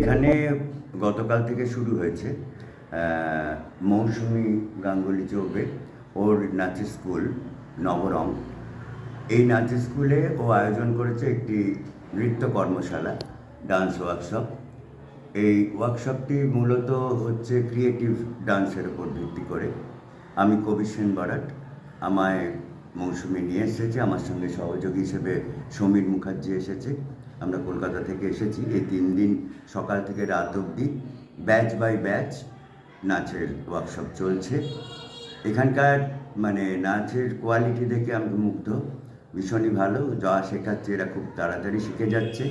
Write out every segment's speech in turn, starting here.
এখানে গতকাল থেকে শুরু হয়েছে মৌসুমি গাঙ্গুলি চৌবে, ওর নাচের স্কুল, নবরং। এই নাচের স্কুলে ও আয়োজন করেছে একটি নৃত্য কর্মশালা, ডান্স ওয়ার্কশপ। এই ওয়ার্কশপটি মূলত হচ্ছে ক্রিয়েটিভ ডান্সের উপর ভিত্তি করে। আমি কবি সেন বরাট, আমায় মৌসুমি নিয়ে এসেছে, আমার সঙ্গে সহযোগী হিসেবে সমীর মুখার্জি এসেছে। আমরা কলকাতা থেকে এসেছি। এই তিন দিন সকাল থেকে রাত অবধি ব্যাচ বাই ব্যাচ নাচের ওয়ার্কশপ চলছে। এখানকার মানে নাচের কোয়ালিটি দেখে আমি মুগ্ধ। ভীষণই ভালো। যা শেখাচ্ছে এরা খুব তাড়াতাড়ি শিখে যাচ্ছে।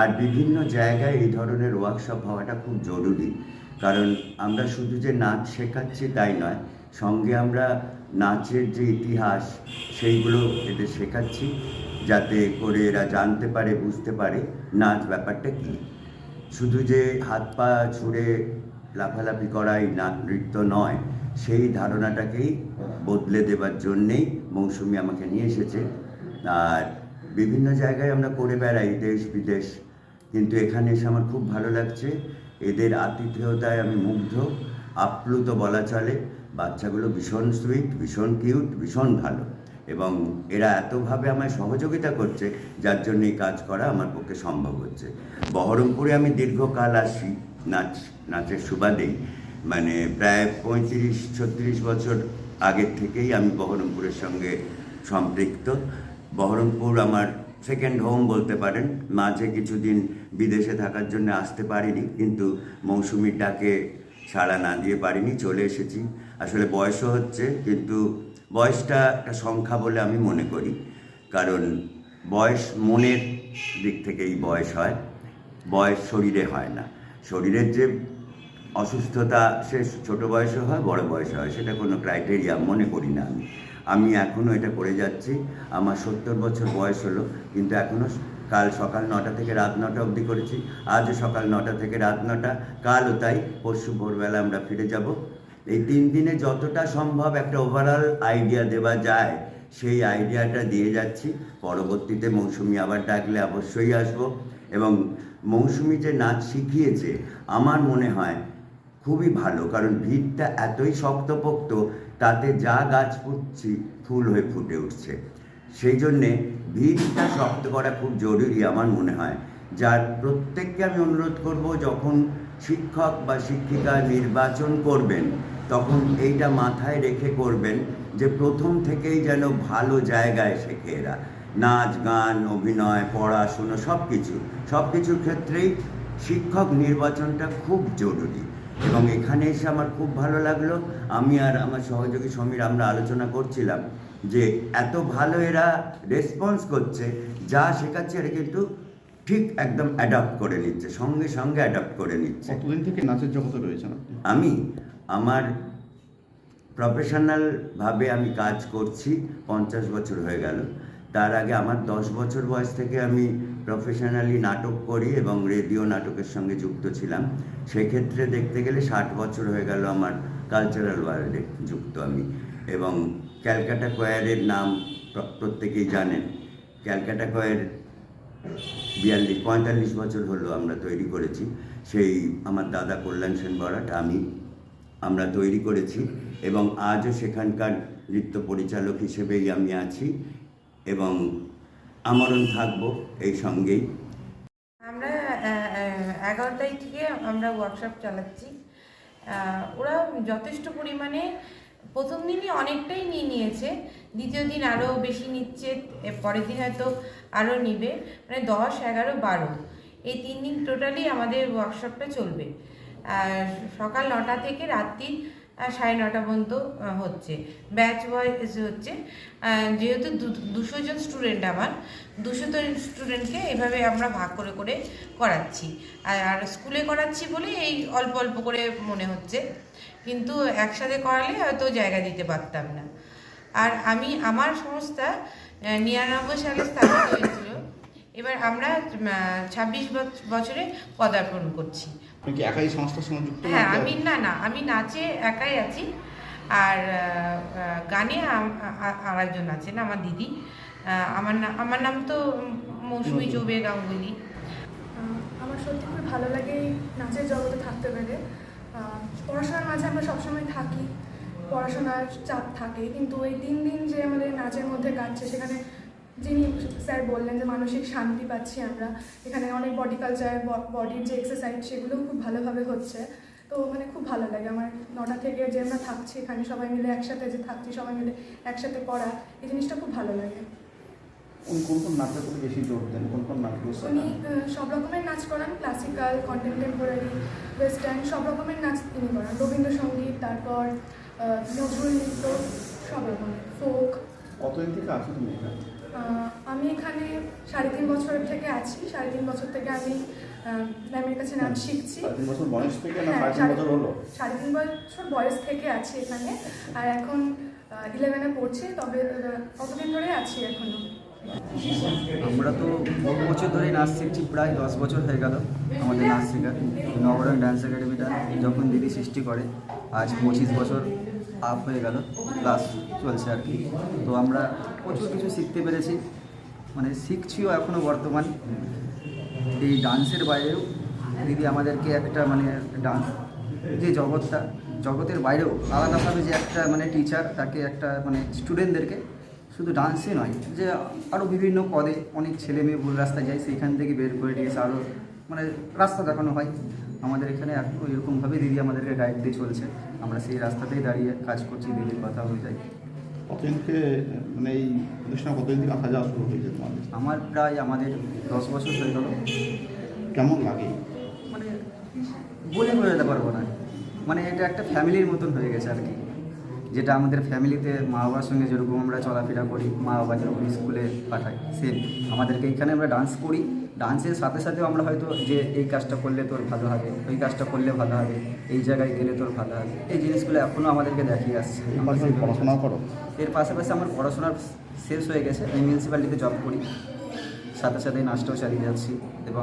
আর বিভিন্ন জায়গায় এই ধরনের ওয়ার্কশপ হওয়াটা খুব জরুরি। কারণ আমরা শুধু যে নাচ শেখাচ্ছি তাই নয়, সঙ্গে আমরা নাচের যে ইতিহাস সেইগুলো এদের শেখাচ্ছি। যাতে করে এরা জানতে পারে, বুঝতে পারে নাচ ব্যাপারটা কী। শুধু যে হাত পা ছুঁড়ে লাফালাফি করাই না নৃত্য নয়, সেই ধারণাটাকেই বদলে দেবার জন্যেই মৌসুমি আমাকে নিয়ে এসেছে। আর বিভিন্ন জায়গায় আমরা করে বেড়াই, দেশ বিদেশ। কিন্তু এখানে এসে আমার খুব ভালো লাগছে। এদের আতিথেয়তায় আমি মুগ্ধ, আপ্লুত বলা চলে। বাচ্চাগুলো ভীষণ সুইট, ভীষণ কিউট, ভীষণ ভালো। এবং এরা এতভাবে আমায় সহযোগিতা করছে, যার জন্য এই কাজ করা আমার পক্ষে সম্ভব হচ্ছে। বহরমপুরে আমি দীর্ঘকাল আসি, নাচ, নাচের সুবাদেই। মানে প্রায় পঁয়ত্রিশ, ছত্রিশ বছর আগের থেকেই আমি বহরমপুরের সঙ্গে সম্পৃক্ত। বহরমপুর আমার সেকেন্ড হোম বলতে পারেন। মাঝে কিছুদিন বিদেশে থাকার জন্য আসতে পারিনি, কিন্তু মৌসুমির ডাকে সাড়া না দিয়ে পারিনি, চলে এসেছি। আসলে বয়সও হচ্ছে, কিন্তু বয়সটা একটা সংখ্যা বলে আমি মনে করি। কারণ বয়স মনের দিক থেকেই বয়স হয়, বয়স শরীরে হয় না। শরীরের যে অসুস্থতা, সে ছোট বয়সে হয়, বড় বয়সে হয়, সেটা কোনো ক্রাইটেরিয়া মনে করি না আমি। আমি এখনও এটা করে যাচ্ছি, আমার সত্তর বছর বয়স হলো, কিন্তু এখনও কাল সকাল নটা থেকে রাত নটা অবধি করেছি। আজও সকাল নটা থেকে রাত নটা, কালও তাই, পরশু ভোরবেলা আমরা ফিরে যাব। এই তিন দিনে যতটা সম্ভব একটা ওভারঅল আইডিয়া দেওয়া যায়, সেই আইডিয়াটা দিয়ে যাচ্ছি। পরবর্তীতে মৌসুমি আবার ডাকলে অবশ্যই আসব। এবং মৌসুমি যে নাচ শিখিয়েছে, আমার মনে হয় খুবই ভালো, কারণ ভিড়টা এতই শক্তপোক্ত, তাতে যা গাছ ফুটছি, ফুল হয়ে ফুটে উঠছে। সেই জন্যে ভিড়টা শক্ত করা খুব জরুরি আমার মনে হয়। যার প্রত্যেককে আমি অনুরোধ করব, যখন শিক্ষক বা শিক্ষিকা নির্বাচন করবেন তখন এইটা মাথায় রেখে করবেন যে প্রথম থেকেই যেন ভালো জায়গায় শেখে এরা। নাচ গান অভিনয় পড়াশুনো সব কিছু সব কিছুর ক্ষেত্রেই শিক্ষক নির্বাচনটা খুব জরুরি। এবং এখানে এসে আমার খুব ভালো লাগল। আমি আর আমার সহযোগী সমীর আমরা আলোচনা করছিলাম যে এত ভালো এরা রেসপন্স করছে যা শেখাচ্ছে এরা কিন্তু ঠিক একদম অ্যাডাপ্ট করে নিচ্ছে সঙ্গে সঙ্গে অ্যাডাপ্ট করে নিচ্ছে। কতদিন থেকে নাচের জগতে আপনি? আমি? আমার প্রফেশনালভাবে আমি কাজ করছি, পঞ্চাশ বছর হয়ে গেল। তার আগে আমার দশ বছর বয়স থেকে আমি প্রফেশনালি নাটক করি এবং রেডিও নাটকের সঙ্গে যুক্ত ছিলাম। সেক্ষেত্রে দেখতে গেলে ষাট বছর হয়ে গেল আমার কালচারাল ওয়ার্ল্ডে যুক্ত আমি। এবং ক্যালকাটা কোয়ারের নাম প্র- প্রত্যেকেই জানেন। ক্যালকাটা কোয়ার বিয়াল্লিশ, পঁয়তাল্লিশ বছর হলো আমরা তৈরি করেছি। সেই আমার দাদা কল্যাণ সেন বরাট আমি আমরা তৈরি করেছি এবং আজও সেখানকার নৃত্য পরিচালক হিসেবেই আমি আছি এবং আমরণ থাকব এই সঙ্গেই। আমরা এগারোটায় থেকে আমরা ওয়ার্কশপ চালাচ্ছি। ওরা যথেষ্ট পরিমাণে প্রথম দিনই অনেকটাই নিয়ে নিয়েছে, দ্বিতীয় দিন আরও বেশি নিচ্ছে পরের দিন হয়তো আরও নিবে মানে দশ, এগারো, বারো। এই তিন দিন টোটালি আমাদের ওয়ার্কশপটা চলবে। সকাল নটা থেকে রাত্রি সাড়ে নটা পর্যন্ত হচ্ছে। ব্যাচ ওয়াইজ হচ্ছে যেহেতু দুশো জন স্টুডেন্ট আমার, দুশো জন স্টুডেন্টকে এভাবে আমরা ভাগ করে করে করাচ্ছি। আর আর স্কুলে করাচ্ছি বলে এই অল্প অল্প করে মনে হচ্ছে। কিন্তু একসাথে করালে হয়তো জায়গা দিতে পারতাম না। আর আমি, আমার সংস্থা নিরানব্বই সালে স্থাপিত হয়েছিল। এবার আমরা ছাব্বিশ বছরে পদার্পণ করছি। আপনি কি একাই সংস্থার সঙ্গে যুক্ত হ্যাঁ আমি না না আমি নাচে একাই আছি। আর গানে আরেকজন আছেন আমার দিদি। আমার নাম আমার নাম তো মৌসুমী চৌবে গাঙ্গুলি। আমার সত্যি খুব ভালো লাগে এই নাচের জগতে থাকতে পেরে। পড়াশোনার মাঝে আমরা সবসময় থাকি। পড়াশোনার চাপ থাকে কিন্তু এই দিন দিন যে আমাদের নাচের মধ্যে কাটছে সেখানে যিনি স্যার বললেন যে মানসিক শান্তি পাচ্ছি আমরা। এখানে অনেক বডি কালচার বডির যে এক্সারসাইজ সেগুলোও খুব ভালোভাবে হচ্ছে। তো মানে খুব ভালো লাগে আমার নটা থেকে যে আমরা থাকছি এখানে সবাই মিলে একসাথে যে থাকছি সবাই মিলে একসাথে করা এই জিনিসটা খুব ভালো লাগে। উনি কোন কোন নাচের প্রতি বেশি জোর দেন? কোন কোন নাচগুলো উনি সব রকমের নাচ করান ক্লাসিক্যাল কন্টেম্পোরারি ওয়েস্টার্ন সব রকমের নাচ তিনি করান। রবীন্দ্রসঙ্গীত তারপর নজরুল নৃত্য সব রকমের ফোক কতদিন থেকে আছো তুমি এখানে? আমি এখানে সাড়ে তিন বছর থেকে আছি। সাড়ে তিন বছর থেকে আমি ম্যামের কাছে নাচ শিখছি। সাড়ে তিন বছর বয়স থেকে হ্যাঁ, সাড়ে তিন বছর হলো? সাড়ে তিন বছর বয়স থেকে আছি এখানে। আর এখন ইলেভেনে পড়ছি তবে কতদিন ধরে আছি এখনও? আমরা তো বহু বছর ধরেই নাচ শিখছি প্রায় দশ বছর হয়ে গেল আমাদের নাচ শেখা নবরং ডান্স একাডেমিটা যখন দিদি সৃষ্টি করে আজ পঁচিশ বছর আপ হয়ে গেল ক্লাস চলছে আর কি। তো আমরা প্রচুর কিছু শিখতে পেরেছি। মানে শিখছিও এখনও বর্তমান। এই ডান্সের বাইরেও দিদি আমাদেরকে একটা মানে ডান্স, যে জগৎটা, জগতের বাইরেও আলাদাভাবে যে একটা মানে টিচার তাকে একটা মানে স্টুডেন্টদেরকে শুধু ডান্সই নয়, যে আরও বিভিন্ন পদে অনেক ছেলে মেয়ে ভুল রাস্তায় যায়, সেইখান থেকে বের করে এসে আরও মানে রাস্তা দেখানো হয়। আমাদের এখানে এরকমভাবে দিদি আমাদেরকে গাইড দিয়ে চলছে। আমরা সেই রাস্তাতেই দাঁড়িয়ে কাজ করছি, দিদির কথা অনুযায়ী। কতদিন থেকে মানে এই প্রতিষ্ঠানে কতদিন থেকে আসা যাওয়া শুরু হয়েছে তোমাদের? আমার প্রায় আমাদের দশ বছর হয়ে গেল। কেমন লাগে? মানে বলে বোঝাতে পারব না। মানে এটা একটা ফ্যামিলির মতন হয়ে গেছে আর কি। যেটা আমাদের ফ্যামিলিতে মা বাবার সঙ্গে যেরকম আমরা চলাফেরা করি মা বাবা যেরকম স্কুলে পাঠাই সেম আমাদেরকে এখানে আমরা ডান্স করি। ডান্সের সাথে সাথেও আমরা হয়তো যে এই কাজটা করলে তোর ভালো হবে ওই কাজটা করলে ভালো হবে এই জায়গায় গেলে তোর ভালো হবে এই জিনিসগুলো এখনও আমাদেরকে দেখিয়ে আসছে। পড়াশোনাও করো। এর পাশাপাশি আমার পড়াশোনার শেষ হয়ে গেছে আমি মিউনিসিপ্যালিটিতে জব করি। সাথে সাথে নাচটাও চালিয়ে যাচ্ছি এবং